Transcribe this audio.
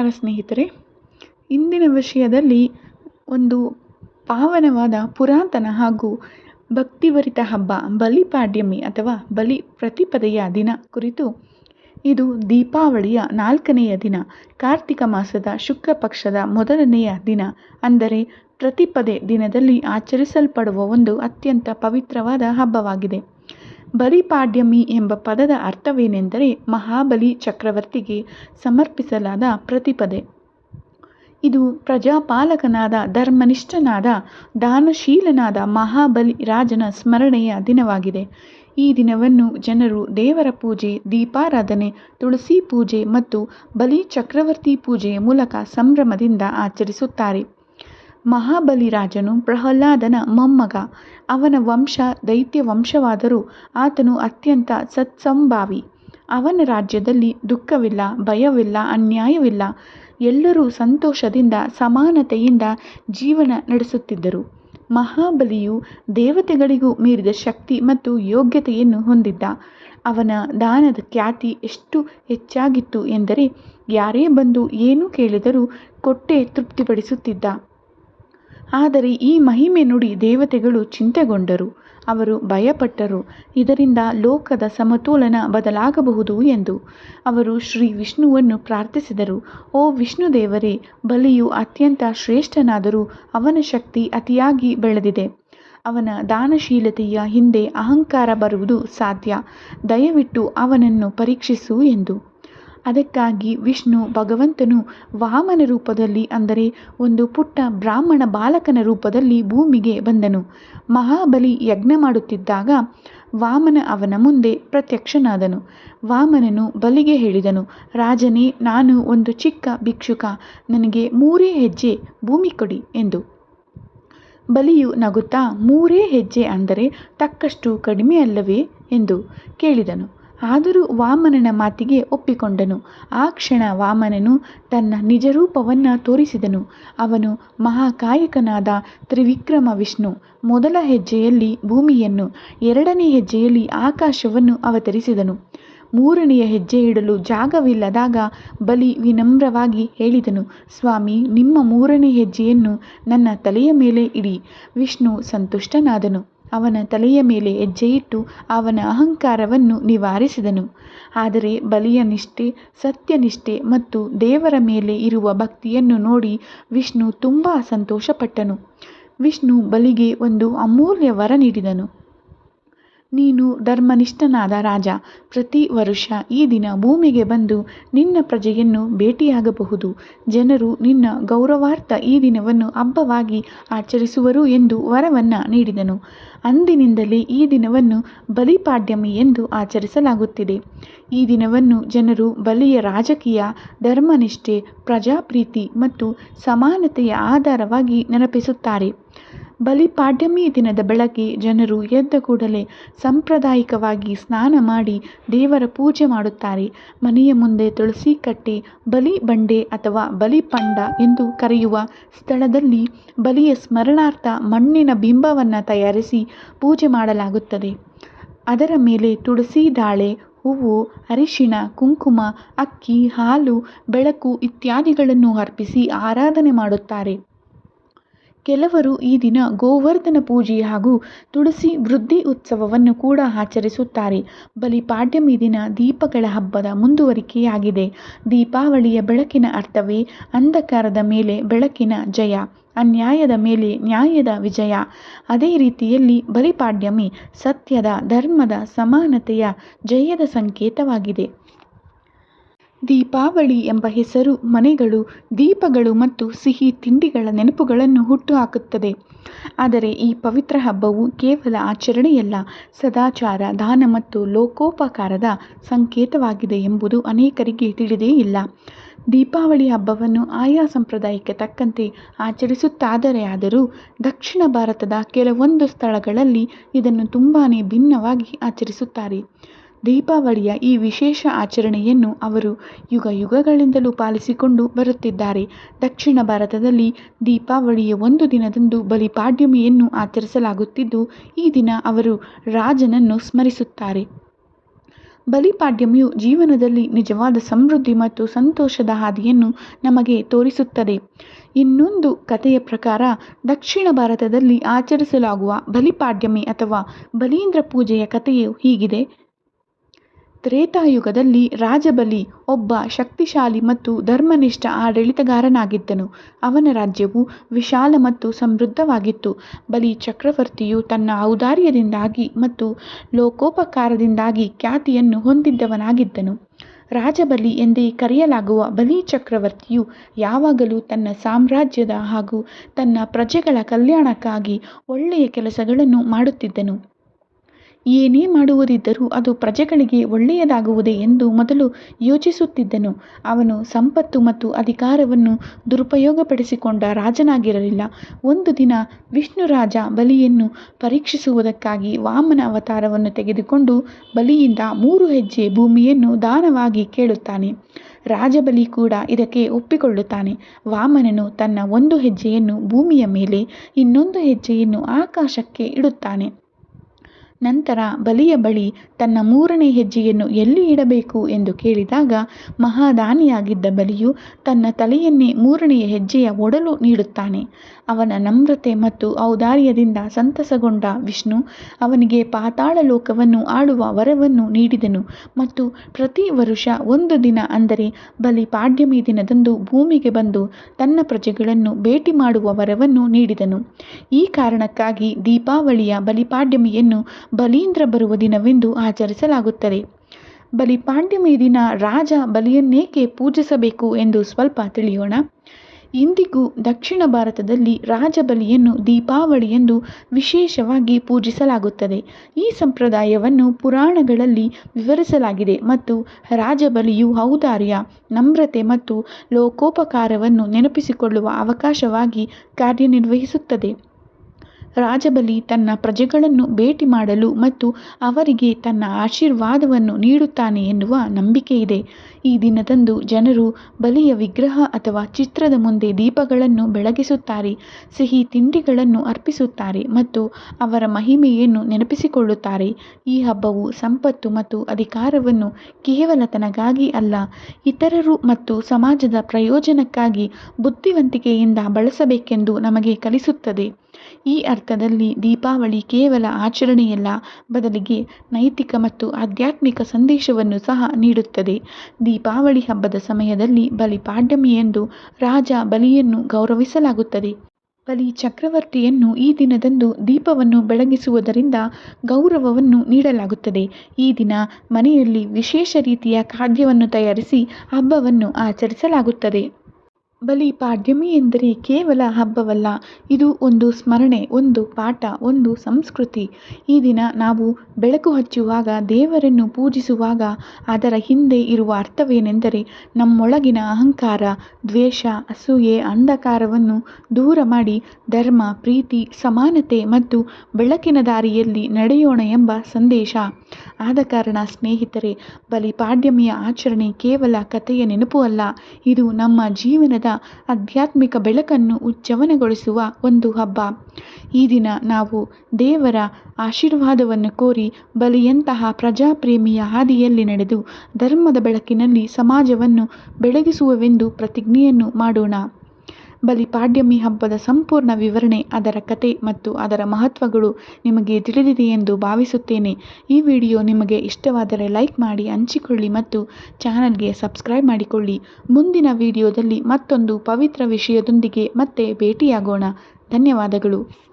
ನಮಸ್ಕಾರ ಸ್ನೇಹಿತರೆ. ಇಂದಿನ ವಿಷಯದಲ್ಲಿ ಒಂದು ಪಾವನವಾದ ಪುರಾತನ ಹಾಗೂ ಭಕ್ತಿಭರಿತ ಹಬ್ಬ ಬಲಿಪಾಡ್ಯಮಿ ಅಥವಾ ಬಲಿ ಪ್ರತಿಪದೆಯ ದಿನ ಕುರಿತು ಇದು ದೀಪಾವಳಿಯ ನಾಲ್ಕನೆಯ ದಿನ, ಕಾರ್ತಿಕ ಮಾಸದ ಶುಕ್ಲ ಪಕ್ಷದ ಮೊದಲನೆಯ ದಿನ ಅಂದರೆ ಪ್ರತಿಪದೆ ದಿನದಲ್ಲಿ ಆಚರಿಸಲ್ಪಡುವ ಒಂದು ಅತ್ಯಂತ ಪವಿತ್ರವಾದ ಹಬ್ಬವಾಗಿದೆ. ಬಲಿಪಾಡ್ಯಮಿ ಎಂಬ ಪದದ ಅರ್ಥವೇನೆಂದರೆ ಮಹಾಬಲಿ ಚಕ್ರವರ್ತಿಗೆ ಸಮರ್ಪಿಸಲಾದ ಪ್ರತಿಪದೆ. ಇದು ಪ್ರಜಾಪಾಲಕನಾದ, ಧರ್ಮನಿಷ್ಠನಾದ, ದಾನಶೀಲನಾದ ಮಹಾಬಲಿ ರಾಜನ ಸ್ಮರಣೆಯ ದಿನವಾಗಿದೆ. ಈ ದಿನವನ್ನು ಜನರು ದೇವರ ಪೂಜೆ, ದೀಪಾರಾಧನೆ, ತುಳಸಿ ಪೂಜೆ ಮತ್ತು ಬಲಿ ಚಕ್ರವರ್ತಿ ಪೂಜೆಯ ಮೂಲಕ ಸಂಭ್ರಮದಿಂದ ಆಚರಿಸುತ್ತಾರೆ. ಮಹಾಬಲಿ ರಾಜನು ಪ್ರಹ್ಲಾದನ ಮೊಮ್ಮಗ. ಅವನ ವಂಶ ದೈತ್ಯ ವಂಶವಾದರೂ ಆತನು ಅತ್ಯಂತ ಸತ್ಸಂಭಾವಿ. ಅವನ ರಾಜ್ಯದಲ್ಲಿ ದುಃಖವಿಲ್ಲ, ಭಯವಿಲ್ಲ, ಅನ್ಯಾಯವಿಲ್ಲ. ಎಲ್ಲರೂ ಸಂತೋಷದಿಂದ, ಸಮಾನತೆಯಿಂದ ಜೀವನ ನಡೆಸುತ್ತಿದ್ದರು. ಮಹಾಬಲಿಯು ದೇವತೆಗಳಿಗೂ ಮೀರಿದ ಶಕ್ತಿ ಮತ್ತು ಯೋಗ್ಯತೆಯನ್ನು ಹೊಂದಿದ್ದ. ಅವನ ದಾನದ ಖ್ಯಾತಿ ಎಷ್ಟು ಹೆಚ್ಚಾಗಿತ್ತು ಎಂದರೆ, ಯಾರೇ ಬಂದು ಏನು ಕೇಳಿದರೂ ಕೊಟ್ಟೇ ತೃಪ್ತಿಪಡಿಸುತ್ತಿದ್ದ. ಆದರೆ ಈ ಮಹಿಮೆ ನುಡಿ ದೇವತೆಗಳು ಚಿಂತೆಗೊಂಡರು. ಅವರು ಭಯಪಟ್ಟರು. ಇದರಿಂದ ಲೋಕದ ಸಮತೋಲನ ಬದಲಾಗಬಹುದು ಎಂದು ಅವರು ಶ್ರೀ ವಿಷ್ಣುವನ್ನು ಪ್ರಾರ್ಥಿಸಿದರು. ಓ ವಿಷ್ಣು ದೇವರೇ, ಬಲಿಯು ಅತ್ಯಂತ ಶ್ರೇಷ್ಠನಾದರೂ ಅವನ ಶಕ್ತಿ ಅತಿಯಾಗಿ ಬೆಳೆದಿದೆ. ಅವನ ದಾನಶೀಲತೆಯ ಹಿಂದೆ ಅಹಂಕಾರ ಬರುವುದು ಸಾಧ್ಯ. ದಯವಿಟ್ಟು ಅವನನ್ನು ಪರೀಕ್ಷಿಸು ಎಂದು. ಅದಕ್ಕಾಗಿ ವಿಷ್ಣು ಭಗವಂತನು ವಾಮನ ರೂಪದಲ್ಲಿ ಅಂದರೆ ಒಂದು ಪುಟ್ಟ ಬ್ರಾಹ್ಮಣ ಬಾಲಕನ ರೂಪದಲ್ಲಿ ಭೂಮಿಗೆ ಬಂದನು. ಮಹಾಬಲಿ ಯಜ್ಞ ಮಾಡುತ್ತಿದ್ದಾಗ ವಾಮನ ಅವನ ಮುಂದೆ ಪ್ರತ್ಯಕ್ಷನಾದನು. ವಾಮನನು ಬಲಿಗೆ ಹೇಳಿದನು, ರಾಜನೇ, ನಾನು ಒಂದು ಚಿಕ್ಕ ಭಿಕ್ಷುಕ, ನನಗೆ ಮೂರೇ ಹೆಜ್ಜೆ ಭೂಮಿ ಕೊಡಿ ಎಂದು. ಬಲಿಯು ನಗುತ್ತಾ, ಮೂರೇ ಹೆಜ್ಜೆ ಅಂದರೆ ತಕ್ಕಷ್ಟು ಕಡಿಮೆ ಅಲ್ಲವೇ? ಎಂದು ಕೇಳಿದನು. ಆದರೂ ವಾಮನನ ಮಾತಿಗೆ ಒಪ್ಪಿಕೊಂಡನು. ಆ ಕ್ಷಣ ವಾಮನನು ತನ್ನ ನಿಜರೂಪವನ್ನು ತೋರಿಸಿದನು. ಅವನು ಮಹಾಕಾಯಕನಾದ ತ್ರಿವಿಕ್ರಮ ವಿಷ್ಣು ಮೊದಲ ಹೆಜ್ಜೆಯಲ್ಲಿ ಭೂಮಿಯನ್ನು, ಎರಡನೇ ಹೆಜ್ಜೆಯಲ್ಲಿ ಆಕಾಶವನ್ನು ಅವತರಿಸಿದನು. ಮೂರನೆಯ ಹೆಜ್ಜೆ ಇಡಲು ಜಾಗವಿಲ್ಲದಾಗ ಬಲಿ ವಿನಮ್ರವಾಗಿ ಹೇಳಿದನು, ಸ್ವಾಮಿ, ನಿಮ್ಮ ಮೂರನೇ ಹೆಜ್ಜೆಯನ್ನು ನನ್ನ ತಲೆಯ ಮೇಲೆ ಇಡಿ. ವಿಷ್ಣು ಸಂತುಷ್ಟನಾದನು. ಅವನ ತಲೆಯ ಮೇಲೆ ಹೆಜ್ಜೆಯಿಟ್ಟು ಅವನ ಅಹಂಕಾರವನ್ನು ನಿವಾರಿಸಿದನು. ಆದರೆ ಬಲಿಯ ನಿಷ್ಠೆ, ಸತ್ಯನಿಷ್ಠೆ ಮತ್ತು ದೇವರ ಮೇಲೆ ಇರುವ ಭಕ್ತಿಯನ್ನು ನೋಡಿ ವಿಷ್ಣು ತುಂಬ ಸಂತೋಷಪಟ್ಟನು. ವಿಷ್ಣು ಬಲಿಗೆ ಒಂದು ಅಮೂಲ್ಯ ವರ ನೀಡಿದನು. ನೀನು ಧರ್ಮನಿಷ್ಠನಾದ ರಾಜ. ಪ್ರತಿ ವರುಷ ಈ ದಿನ ಭೂಮಿಗೆ ಬಂದು ನಿನ್ನ ಪ್ರಜೆಯನ್ನು ಭೇಟಿಯಾಗಬಹುದು. ಜನರು ನಿನ್ನ ಗೌರವಾರ್ಥ ಈ ದಿನವನ್ನು ಹಬ್ಬವಾಗಿ ಆಚರಿಸುವರು ಎಂದು ವರವನ್ನು ನೀಡಿದನು. ಅಂದಿನಿಂದಲೇ ಈ ದಿನವನ್ನು ಬಲಿಪಾಡ್ಯಮಿ ಎಂದು ಆಚರಿಸಲಾಗುತ್ತಿದೆ. ಈ ದಿನವನ್ನು ಜನರು ಬಲಿಯ ರಾಜಕೀಯ, ಧರ್ಮನಿಷ್ಠೆ, ಪ್ರಜಾಪ್ರೀತಿ ಮತ್ತು ಸಮಾನತೆಯ ಆಧಾರವಾಗಿ ನೆನಪಿಸುತ್ತಾರೆ. ಬಲಿಪಾಡ್ಯಮಿ ದಿನದ ಬೆಳಗ್ಗೆ ಜನರು ಎದ್ದ ಕೂಡಲೇ ಸಾಂಪ್ರದಾಯಿಕವಾಗಿ ಸ್ನಾನ ಮಾಡಿ ದೇವರ ಪೂಜೆ ಮಾಡುತ್ತಾರೆ. ಮನೆಯ ಮುಂದೆ ತುಳಸಿ ಕಟ್ಟೆ, ಬಲಿ ಬಂಡೆ ಅಥವಾ ಬಲಿಪಂಡ ಎಂದು ಕರೆಯುವ ಸ್ಥಳದಲ್ಲಿ ಬಲಿಯ ಸ್ಮರಣಾರ್ಥ ಮಣ್ಣಿನ ಬಿಂಬವನ್ನು ತಯಾರಿಸಿ ಪೂಜೆ ಮಾಡಲಾಗುತ್ತದೆ. ಅದರ ಮೇಲೆ ತುಳಸಿ ದಾಳೆ, ಹೂವು, ಅರಿಶಿಣ, ಕುಂಕುಮ, ಅಕ್ಕಿ, ಹಾಲು, ಬೆಳಕು ಇತ್ಯಾದಿಗಳನ್ನು ಅರ್ಪಿಸಿ ಆರಾಧನೆ ಮಾಡುತ್ತಾರೆ. ಕೆಲವರು ಈ ದಿನ ಗೋವರ್ಧನ ಪೂಜೆ ಹಾಗೂ ತುಳಸಿ ವೃದ್ಧಿ ಉತ್ಸವವನ್ನು ಕೂಡ ಆಚರಿಸುತ್ತಾರೆ. ಬಲಿಪಾಡ್ಯಮಿ ದಿನ ದೀಪಗಳ ಹಬ್ಬದ ಮುಂದುವರಿಕೆಯಾಗಿದೆ. ದೀಪಾವಳಿಯ ಬೆಳಕಿನ ಅರ್ಥವೇ ಅಂಧಕಾರದ ಮೇಲೆ ಬೆಳಕಿನ ಜಯ, ಅನ್ಯಾಯದ ಮೇಲೆ ನ್ಯಾಯದ ವಿಜಯ. ಅದೇ ರೀತಿಯಲ್ಲಿ ಬಲಿಪಾಡ್ಯಮಿ ಸತ್ಯದ, ಧರ್ಮದ ಸಮಾನತೆಯ ಜಯದ ಸಂಕೇತವಾಗಿದೆ. ದೀಪಾವಳಿ ಎಂಬ ಹೆಸರು ಮನೆಗಳು, ದೀಪಗಳು ಮತ್ತು ಸಿಹಿ ತಿಂಡಿಗಳ ನೆನಪುಗಳನ್ನು ಹುಟ್ಟುಹಾಕುತ್ತದೆ. ಆದರೆ ಈ ಪವಿತ್ರ ಹಬ್ಬವು ಕೇವಲ ಆಚರಣೆಯಲ್ಲ, ಸದಾಚಾರ, ದಾನ ಮತ್ತು ಲೋಕೋಪಕಾರದ ಸಂಕೇತವಾಗಿದೆ ಎಂಬುದು ಅನೇಕರಿಗೆ ತಿಳಿದೇ ಇಲ್ಲ. ದೀಪಾವಳಿ ಹಬ್ಬವನ್ನು ಆಯಾ ಸಂಪ್ರದಾಯಕ್ಕೆ ತಕ್ಕಂತೆ ಆಚರಿಸುತ್ತಾದರೆ ಆದರೂ ದಕ್ಷಿಣ ಭಾರತದ ಕೆಲವೊಂದು ಸ್ಥಳಗಳಲ್ಲಿ ಇದನ್ನು ತುಂಬಾ ಭಿನ್ನವಾಗಿ ಆಚರಿಸುತ್ತಾರೆ. ದೀಪಾವಳಿಯ ಈ ವಿಶೇಷ ಆಚರಣೆಯನ್ನು ಅವರು ಯುಗ ಯುಗಗಳಿಂದಲೂ ಪಾಲಿಸಿಕೊಂಡು ಬರುತ್ತಿದ್ದಾರೆ. ದಕ್ಷಿಣ ಭಾರತದಲ್ಲಿ ದೀಪಾವಳಿಯ ಒಂದು ದಿನದಂದು ಬಲಿಪಾಡ್ಯಮಿಯನ್ನು ಆಚರಿಸಲಾಗುತ್ತಿದ್ದು, ಈ ದಿನ ಅವರು ರಾಜನನ್ನು ಸ್ಮರಿಸುತ್ತಾರೆ. ಬಲಿಪಾಡ್ಯಮಿಯು ಜೀವನದಲ್ಲಿ ನಿಜವಾದ ಸಮೃದ್ಧಿ ಮತ್ತು ಸಂತೋಷದ ಹಾದಿಯನ್ನು ನಮಗೆ ತೋರಿಸುತ್ತದೆ. ಇನ್ನೊಂದು ಕಥೆಯ ಪ್ರಕಾರ, ದಕ್ಷಿಣ ಭಾರತದಲ್ಲಿ ಆಚರಿಸಲಾಗುವ ಬಲಿಪಾಡ್ಯಮಿ ಅಥವಾ ಬಲೀಂದ್ರ ಪೂಜೆಯ ಕಥೆಯು ಹೀಗಿದೆ. ತ್ರೇತಾಯುಗದಲ್ಲಿ ರಾಜಬಲಿ ಒಬ್ಬ ಶಕ್ತಿಶಾಲಿ ಮತ್ತು ಧರ್ಮನಿಷ್ಠ ಆಡಳಿತಗಾರನಾಗಿದ್ದನು. ಅವನ ರಾಜ್ಯವು ವಿಶಾಲ ಮತ್ತು ಸಮೃದ್ಧವಾಗಿತ್ತು. ಬಲಿ ಚಕ್ರವರ್ತಿಯು ತನ್ನ ಔದಾರ್ಯದಿಂದಾಗಿ ಮತ್ತು ಲೋಕೋಪಕಾರದಿಂದಾಗಿ ಖ್ಯಾತಿಯನ್ನು ಹೊಂದಿದ್ದವನಾಗಿದ್ದನು. ರಾಜಬಲಿ ಎಂದೇ ಕರೆಯಲಾಗುವ ಬಲಿ ಚಕ್ರವರ್ತಿಯು ಯಾವಾಗಲೂ ತನ್ನ ಸಾಮ್ರಾಜ್ಯದ ಹಾಗೂ ತನ್ನ ಪ್ರಜೆಗಳ ಕಲ್ಯಾಣಕ್ಕಾಗಿ ಒಳ್ಳೆಯ ಕೆಲಸಗಳನ್ನು ಮಾಡುತ್ತಿದ್ದನು. ಏನೇ ಮಾಡುವುದಿದ್ದರೂ ಅದು ಪ್ರಜೆಗಳಿಗೆ ಒಳ್ಳೆಯದಾಗುವುದೇ ಎಂದು ಮೊದಲು ಯೋಚಿಸುತ್ತಿದ್ದನು. ಅವನು ಸಂಪತ್ತು ಮತ್ತು ಅಧಿಕಾರವನ್ನು ದುರುಪಯೋಗಪಡಿಸಿಕೊಂಡ ರಾಜನಾಗಿರಲಿಲ್ಲ. ಒಂದು ದಿನ ವಿಷ್ಣುರಾಜ ಬಲಿಯನ್ನು ಪರೀಕ್ಷಿಸುವುದಕ್ಕಾಗಿ ವಾಮನ ಅವತಾರವನ್ನು ತೆಗೆದುಕೊಂಡು ಬಲಿಯಿಂದ ಮೂರು ಹೆಜ್ಜೆ ಭೂಮಿಯನ್ನು ದಾನವಾಗಿ ಕೇಳುತ್ತಾನೆ. ರಾಜಬಲಿ ಕೂಡ ಇದಕ್ಕೆ ಒಪ್ಪಿಕೊಳ್ಳುತ್ತಾನೆ. ವಾಮನನು ತನ್ನ ಒಂದು ಹೆಜ್ಜೆಯನ್ನು ಭೂಮಿಯ ಮೇಲೆ, ಇನ್ನೊಂದು ಹೆಜ್ಜೆಯನ್ನು ಆಕಾಶಕ್ಕೆ ಇಡುತ್ತಾನೆ. ನಂತರ ಬಲಿಯ ಬಳಿ ತನ್ನ ಮೂರನೇ ಹೆಜ್ಜೆಯನ್ನು ಎಲ್ಲಿ ಇಡಬೇಕು ಎಂದು ಕೇಳಿದಾಗ ಮಹಾದಾನಿಯಾಗಿದ್ದ ಬಲಿಯು ತನ್ನ ತಲೆಯನ್ನೇ ಮೂರನೆಯ ಹೆಜ್ಜೆಯ ಒಡಲು ನೀಡುತ್ತಾನೆ. ಅವನ ನಮ್ರತೆ ಮತ್ತು ಔದಾರ್ಯದಿಂದ ಸಂತಸಗೊಂಡ ವಿಷ್ಣು ಅವನಿಗೆ ಪಾತಾಳ ಲೋಕವನ್ನು ಆಳುವ ವರವನ್ನು ನೀಡಿದನು ಮತ್ತು ಪ್ರತಿ ವರುಷ ಒಂದು ದಿನ ಅಂದರೆ ಬಲಿ ಪಾಡ್ಯಮಿ ದಿನದಂದು ಭೂಮಿಗೆ ಬಂದು ತನ್ನ ಪ್ರಜೆಗಳನ್ನು ಭೇಟಿ ಮಾಡುವ ವರವನ್ನು ನೀಡಿದನು. ಈ ಕಾರಣಕ್ಕಾಗಿ ದೀಪಾವಳಿಯ ಬಲಿಪಾಡ್ಯಮಿಯನ್ನು ಬಲೀಂದ್ರ ಬರುವ ದಿನವೆಂದು ಆಚರಿಸಲಾಗುತ್ತದೆ. ಬಲಿಪಾಂಡ್ಯಮಿ ದಿನ ರಾಜ ಬಲಿಯನ್ನೇಕೆ ಪೂಜಿಸಬೇಕು ಎಂದು ಸ್ವಲ್ಪ ತಿಳಿಯೋಣ. ಇಂದಿಗೂ ದಕ್ಷಿಣ ಭಾರತದಲ್ಲಿ ರಾಜಬಲಿಯನ್ನು ದೀಪಾವಳಿಯಂದು ವಿಶೇಷವಾಗಿ ಪೂಜಿಸಲಾಗುತ್ತದೆ. ಈ ಸಂಪ್ರದಾಯವನ್ನು ಪುರಾಣಗಳಲ್ಲಿ ವಿವರಿಸಲಾಗಿದೆ ಮತ್ತು ರಾಜಬಲಿಯು ಔದಾರ್ಯ, ನಮ್ರತೆ ಮತ್ತು ಲೋಕೋಪಕಾರವನ್ನು ನೆನಪಿಸಿಕೊಳ್ಳುವ ಅವಕಾಶವಾಗಿ ಕಾರ್ಯನಿರ್ವಹಿಸುತ್ತದೆ. ರಾಜಬಲಿ ತನ್ನ ಪ್ರಜೆಗಳನ್ನು ಭೇಟಿ ಮಾಡಲು ಮತ್ತು ಅವರಿಗೆ ತನ್ನ ಆಶೀರ್ವಾದವನ್ನು ನೀಡುತ್ತಾನೆ ಎನ್ನುವ ಇದೆ. ಈ ದಿನದಂದು ಜನರು ಬಲಿಯ ವಿಗ್ರಹ ಅಥವಾ ಚಿತ್ರದ ಮುಂದೆ ದೀಪಗಳನ್ನು ಬೆಳಗಿಸುತ್ತಾರೆ, ಸಿಹಿ ತಿಂಡಿಗಳನ್ನು ಅರ್ಪಿಸುತ್ತಾರೆ ಮತ್ತು ಅವರ ಮಹಿಮೆಯನ್ನು ನೆನಪಿಸಿಕೊಳ್ಳುತ್ತಾರೆ. ಈ ಹಬ್ಬವು ಸಂಪತ್ತು ಮತ್ತು ಅಧಿಕಾರವನ್ನು ಕೇವಲ ತನಗಾಗಿ ಅಲ್ಲ, ಇತರರು ಮತ್ತು ಸಮಾಜದ ಪ್ರಯೋಜನಕ್ಕಾಗಿ ಬುದ್ಧಿವಂತಿಕೆಯಿಂದ ಬಳಸಬೇಕೆಂದು ನಮಗೆ ಕಲಿಸುತ್ತದೆ. ಈ ಅರ್ಥದಲ್ಲಿ ದೀಪಾವಳಿ ಕೇವಲ ಆಚರಣೆಯಲ್ಲ, ಬದಲಿಗೆ ನೈತಿಕ ಮತ್ತು ಆಧ್ಯಾತ್ಮಿಕ ಸಂದೇಶವನ್ನು ಸಹ ನೀಡುತ್ತದೆ. ದೀಪಾವಳಿ ಹಬ್ಬದ ಸಮಯದಲ್ಲಿ ಬಲಿಪಾಡ್ಯಮಿಯೆಂದು ರಾಜ ಬಲಿಯನ್ನು ಗೌರವಿಸಲಾಗುತ್ತದೆ. ಬಲಿ ಚಕ್ರವರ್ತಿಯನ್ನು ಈ ದಿನದಂದು ದೀಪವನ್ನು ಬೆಳಗಿಸುವುದರಿಂದ ಗೌರವವನ್ನು ನೀಡಲಾಗುತ್ತದೆ. ಈ ದಿನ ಮನೆಯಲ್ಲಿ ವಿಶೇಷ ರೀತಿಯ ಖಾದ್ಯವನ್ನು ತಯಾರಿಸಿ ಹಬ್ಬವನ್ನು ಆಚರಿಸಲಾಗುತ್ತದೆ. ಬಲಿಪಾಡ್ಯಮಿ ಎಂದರೆ ಕೇವಲ ಹಬ್ಬವಲ್ಲ, ಇದು ಒಂದು ಸ್ಮರಣೆ, ಒಂದು ಪಾಠ, ಒಂದು ಸಂಸ್ಕೃತಿ. ಈ ದಿನ ನಾವು ಬೆಳಕು ಹಚ್ಚುವಾಗ, ದೇವರನ್ನು ಪೂಜಿಸುವಾಗ, ಅದರ ಹಿಂದೆ ಇರುವ ಅರ್ಥವೇನೆಂದರೆ ನಮ್ಮೊಳಗಿನ ಅಹಂಕಾರ, ದ್ವೇಷ, ಅಸೂಯೆ, ಅಂಧಕಾರವನ್ನು ದೂರ ಮಾಡಿ ಧರ್ಮ, ಪ್ರೀತಿ, ಸಮಾನತೆ ಮತ್ತು ಬೆಳಕಿನ ದಾರಿಯಲ್ಲಿ ನಡೆಯೋಣ ಎಂಬ ಸಂದೇಶ. ಆದ ಕಾರಣ ಸ್ನೇಹಿತರೆ ಬಲಿಪಾಡ್ಯಮಿಯ ಆಚರಣೆ ಕೇವಲ ಕಥೆಯ ನೆನಪು ಅಲ್ಲ, ಇದು ನಮ್ಮ ಜೀವನದ ಆಧ್ಯಾತ್ಮಿಕ ಬೆಳಕನ್ನು ಉಜ್ಜವನಗೊಳಿಸುವ ಒಂದು ಹಬ್ಬ. ಈ ದಿನ ನಾವು ದೇವರ ಆಶೀರ್ವಾದವನ್ನು ಕೋರಿ ಬಲಿಯಂತಹ ಪ್ರಜಾಪ್ರೇಮಿಯ ಹಾದಿಯಲ್ಲಿ ನಡೆದು ಧರ್ಮದ ಬೆಳಕಿನಲ್ಲಿ ಸಮಾಜವನ್ನು ಬೆಳಗಿಸುವವೆಂದು ಪ್ರತಿಜ್ಞೆಯನ್ನು ಮಾಡೋಣ. ಬಲಿಪಾಡ್ಯಮಿ ಹಬ್ಬದ ಸಂಪೂರ್ಣ ವಿವರಣೆ, ಅದರ ಕತೆ ಮತ್ತು ಅದರ ಮಹತ್ವಗಳು ನಿಮಗೆ ತಿಳಿದಿದೆ ಎಂದು ಭಾವಿಸುತ್ತೇನೆ. ಈ ವಿಡಿಯೋ ನಿಮಗೆ ಇಷ್ಟವಾದರೆ ಲೈಕ್ ಮಾಡಿ, ಹಂಚಿಕೊಳ್ಳಿ ಮತ್ತು ಚಾನಲ್ಗೆ ಸಬ್ಸ್ಕ್ರೈಬ್ ಮಾಡಿಕೊಳ್ಳಿ. ಮುಂದಿನ ವಿಡಿಯೋದಲ್ಲಿ ಮತ್ತೊಂದು ಪವಿತ್ರ ವಿಷಯದೊಂದಿಗೆ ಮತ್ತೆ ಭೇಟಿಯಾಗೋಣ. ಧನ್ಯವಾದಗಳು.